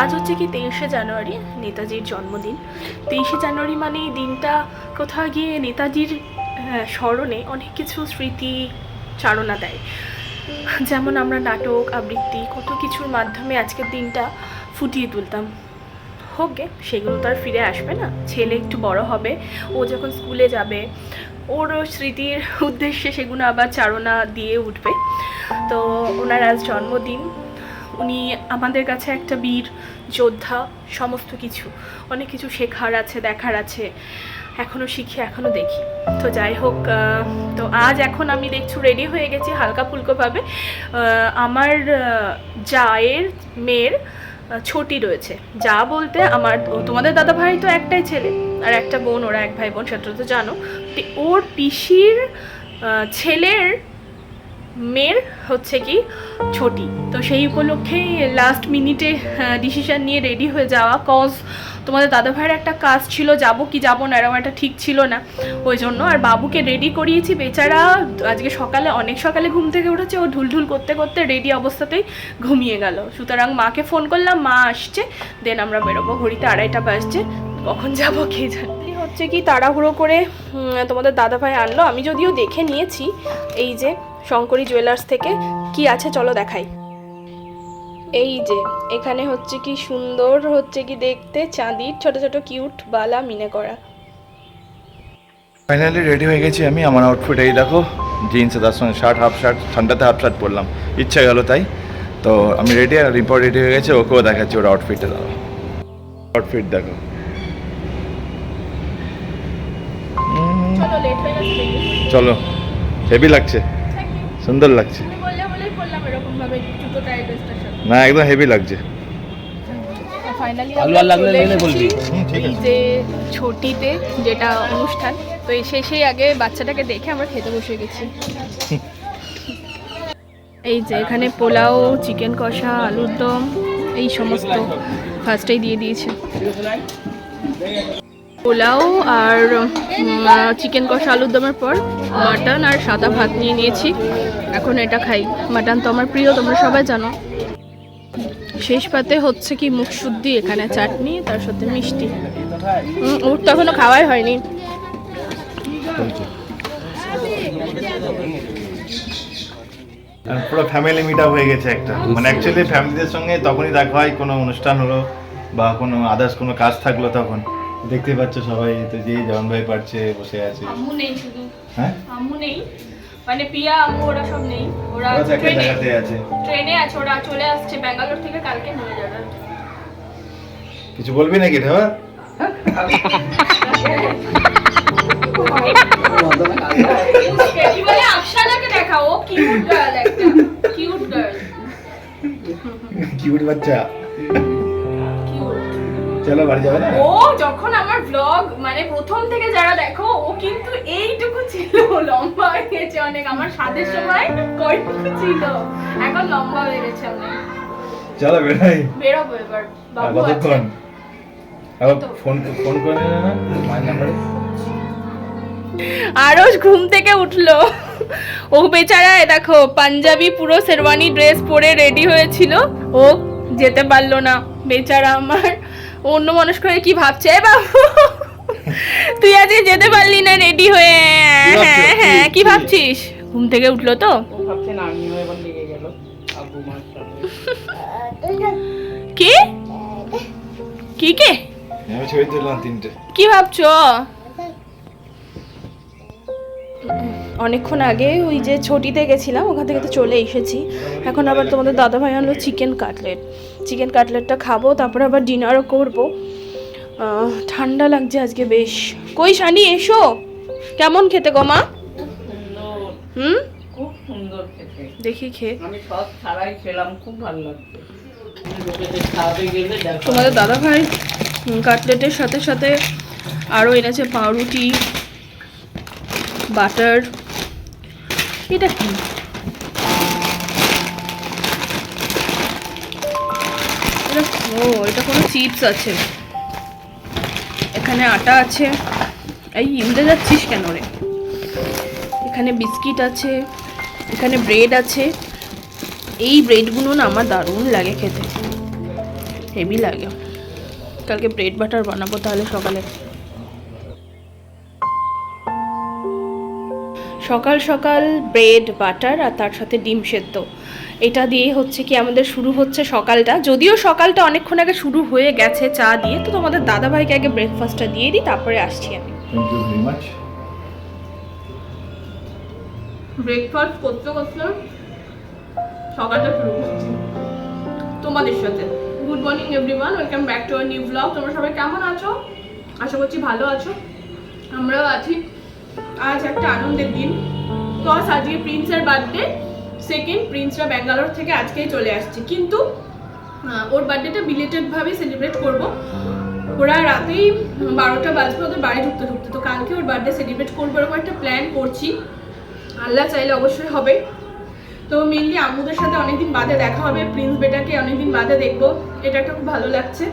আজ হচ্ছে কি তেইশে জানুয়ারি নেতাজির জন্মদিন। তেইশে জানুয়ারি মানে এই দিনটা কোথাও গিয়ে নেতাজির আহ, স্মরণে অনেক কিছু স্মৃতি চারণা দেয়। যেমন আমরা নাটক আবৃত্তি কত কিছুর মাধ্যমে আজকের দিনটা ফুটিয়ে তুলতাম। হোক গে সেগুলো তো আর ফিরে আসবে না। ছেলে একটু বড় হবে ও যখন স্কুলে যাবে ওরও স্মৃতির উদ্দেশ্যে সেগুলো আবার চারণা দিয়ে উঠবে। তো ওনার আজ জন্মদিন। উনি আমাদের কাছে একটা বীর, যোদ্ধা, সমস্ত কিছু। অনেক কিছু শেখার আছে, দেখার আছে। এখনও শিখি এখনও দেখি। তো যাই হোক তো আজ এখন আমি দেখছি রেডি হয়ে গেছি, হালকা ফুলকোভাবে আমার জায়ের মেয়ের ছোটি রয়েছে। যা বলতে আমার তোমাদের দাদা ভাই তো একটাই ছেলে, আর একটা বোন, ওরা এক ভাই বোন, সেটা তো জানো। ওর পিসির ছেলের মেয়ের হচ্ছে কি ছোটি। তো সেই উপলক্ষেই লাস্ট মিনিটে ডিসিশন নিয়ে রেডি হয়ে যাওয়া। কজ তোমাদের দাদা ভাইয়ের একটা কাজ ছিল, যাব কি যাব না, এরকম একটা ঠিক ছিল না। ওই জন্য আর বাবুকে রেডি করিয়েছি। বেচারা আজকে সকালে, অনেক সকালে ঘুম থেকে উঠেছে। ও ঢুলঢুল করতে করতে রেডি অবস্থাতেই ঘুমিয়ে গেল। সুতরাং মাকে ফোন করলাম, মা আসছে। দেন আমরা বেরোবো। ঘড়িতে আড়াইটা বাজছে। কখন যাব কে জানে? হচ্ছে কি তাড়াহুড়ো করে তোমাদের দাদা ভাই আনলো। আমি যদিও দেখে নিয়েছি, এই যে শঙ্করী জুয়েলার্স থেকে কি আছে চলো দেখাই। এই যে এখানে হচ্ছে কি সুন্দর হচ্ছে কি দেখতে চাঁদির ছোট ছোট কিউট বালা মিনে করা। ফাইনালি রেডি হয়ে গেছি আমি আমার আউটফিট এই দেখো জিন্স তার সঙ্গে শার্ট হাফ শার্ট ঠান্ডাতে হাফ শার্ট পরলাম। ইচ্ছা গেল তাই। তো আমি রেডি আর রিপোর্ট রেডি হয়ে গেছে ওকেও দেখাচ্ছি ওর আউটফিটে দাও আউটফিট দেখো। চলো হেভি লাগছে। সুন্দর লাগছে। না একদম হেভি লাগছে। ফাইনালি এই যে ছটিতে যেটা অনুষ্ঠান তো এই শেষেই আগে বাচ্চাটাকে দেখে আমরা খেতে বসে গেছি। এই যে এখানে পোলাও চিকেন কষা আলুর দম এই সমস্ত ফার্স্টেই দিয়ে দিয়েছে। পোলাও আর চিকেন কষা আলুর দমের পর মাটন আর সাদা ভাত নিয়ে নিয়েছি। এখন এটা খাই। মাটন তো আমার প্রিয়, তোমরা সবাই জানো। শেষ পাতে হচ্ছে কি মুখ শুদ্ধি, এখানে চাটনি, তার সাথে মিষ্টি। ওর তো এখনও খাওয়াই হয়নি। পুরো ফ্যামিলি মিট হয়ে গেছে একটা। মানে অ্যাকচুয়ালি ফ্যামিলিদের সঙ্গে তখনই দেখা হয়, কোনো অনুষ্ঠান হলো বা কোনো আদার্স কোনো কাজ থাকল তখন। দেখতে পাচ্ছ সবাই তো যে জন ভাই পারছে বসে আছে। আম্মু নেই শুধু। হ্যাঁ? আম্মু নেই। মানে পিয়া আম্মু ওরা সব নেই। ওরা ট্রেনে আছে। ট্রেনে আছে ওরা চলে আসছে ব্যাঙ্গালোর থেকে কালকে নেমে যাবে। কিছু বলবি নাকি দেখাও কিউট বাচ্চা। চলো বাড়ি যাবে না? ও যখন আমার ব্লগ মানে প্রথম থেকে যারা দেখো ও কিন্তু এইটুকু ছিল লম্বা হয়ে গেছে অনেক। আমার স্বাদের সময় কয়টুকু ছিল। এখন লম্বা হয়ে গেছে অনেক। চলো বেরোবো এবার। বাবু আছে। কতক্ষণ ফোন ফোন করে না মায়ের নাম্বারে আরস ঘুম থেকে উঠল। ও বেচারা দেখো পাঞ্জাবি পুরো শেরওয়ানি ড্রেস পরে রেডি হয়েছিল। ও যেতে পারল না। বেচারা আমার অন্য মানুষ করে কি ভাবছে? এ বাবু তুই আজকে যেতে পারলি না রেডি হয়ে। হ্যাঁ হ্যাঁ কি? ভাবছিস? ঘুম থেকে উঠল তো? কি? কি কে? কি ভাবছ? অনেকক্ষণ আগে ওই যে ছটিতে গেছিলাম ওখান থেকে তো চলে এসেছি। এখন আবার তোমাদের দাদা ভাই আনলো চিকেন কাটলেট। চিকেন কাটলেটটা খাব তারপরে আবার ডিনারও করব। ঠান্ডা লাগছে আজকে বেশ। কই শানি এসো। কেমন খেতে গো মা? হুম? খুব সুন্দর খেতে। দেখি খেয়ে। আমি সব ছাড়াই খেলাম খুব ভালো লাগছে। তোমাদের দাদা ভাই কাটলেটের সাথে সাথে আরও এনেছে পাউরুটি বাটার। এটা কি? ও, এটা কোনো চিপস আছে। এখানে আটা আছে। এই ইন্দে যাচ্ছিস কেন রে? এখানে বিস্কিট আছে, এখানে ব্রেড আছে। এই ব্রেডগুলো না আমার দারুণ লাগে খেতে। হেভি লাগে। কালকে ব্রেড বাটার বানাবো তাহলে সকালে। সকাল সকাল ব্রেড বাটার আর তার সাথে ডিম সেদ্ধ। এটা দিয়ে হচ্ছে কি আমাদের শুরু হচ্ছে সকালটা। যদিও সকালটা অনেকক্ষণ আগে শুরু হয়ে গেছে চা দিয়ে তো তোমাদের দাদাভাইকে আগে ব্রেকফাস্টটা দিয়ে দিই তারপরে আসছি আমি। Thank you very much breakfast করতে করতে সকালটা শুরু করছি। তোমাদের সাথে। Good morning everyone welcome back to our new blog তোমরা সবাই কেমন আছো? আশা করছি ভালো আছো। আমরাও আছি। আজ একটা আনন্দের দিন। কস আজকে প্রিন্সের বার্থডে সেকেন্ড প্রিন্সরা ব্যাঙ্গালোর থেকে আজকেই চলে আসছে। কিন্তু ওর বার্থডেটা বিলেটেডভাবে সেলিব্রেট করব। ওরা রাতেই বারোটা বাজবে, ওদের বাড়ি ঢুকতে ঢুকতে। তো কালকে ওর বার্থডে সেলিব্রেট করব এরকম একটা প্ল্যান করছি। আল্লাহ চাইলে অবশ্যই হবে। তো মেনলি আম্মুদের সাথে অনেকদিন বাদে দেখা হবে প্রিন্স বেটাকে অনেকদিন বাদে দেখব। এটা একটা খুব ভালো লাগছে।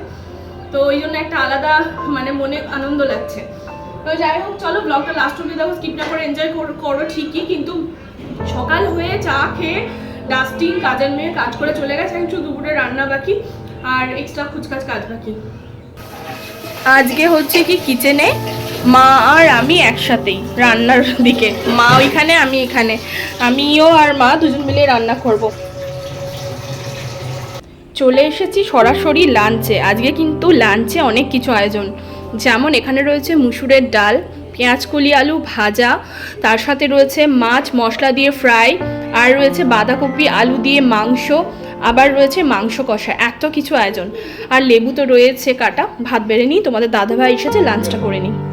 তো ওই জন্য একটা আলাদা মানে মনে আনন্দ লাগছে। তো যাই হোক, চলো ব্লগটা লাস্ট অব্দি দেখো স্কিপ না করে এনজয় করো ঠিকই, কিন্তু সকাল হয়ে চা খেয়ে ডাস্টিং কাজের মেয়ে কাজ করে চলে গেছে, একটু দুপুরে রান্না বাকি, আর এক্সট্রা খুচকাজ কাজ বাকি। আজকে হচ্ছে কি কিচেনে মা আর আমি একসাথেই, রান্নার দিকে। মা ওইখানে, আমি এখানে। আমিও আর মা দুজন মিলে রান্না করব। চলে এসেছি সরাসরি লাঞ্চে আজকে কিন্তু লাঞ্চে অনেক কিছু আয়োজন। যেমন এখানে রয়েছে মুসুরের ডাল পেঁয়াজ কলি আলু ভাজা, তার সাথে রয়েছে মাছ, মশলা দিয়ে ফ্রাই, আর রয়েছে বাঁধাকপি, আলু দিয়ে মাংস, আবার রয়েছে মাংস কষা, এত কিছু আয়োজন। আর লেবু তো রয়েছে কাটা, ভাত বেড়ে নিই, তোমাদের দাদাভাই এসেছে লাঞ্চটা করে নিই।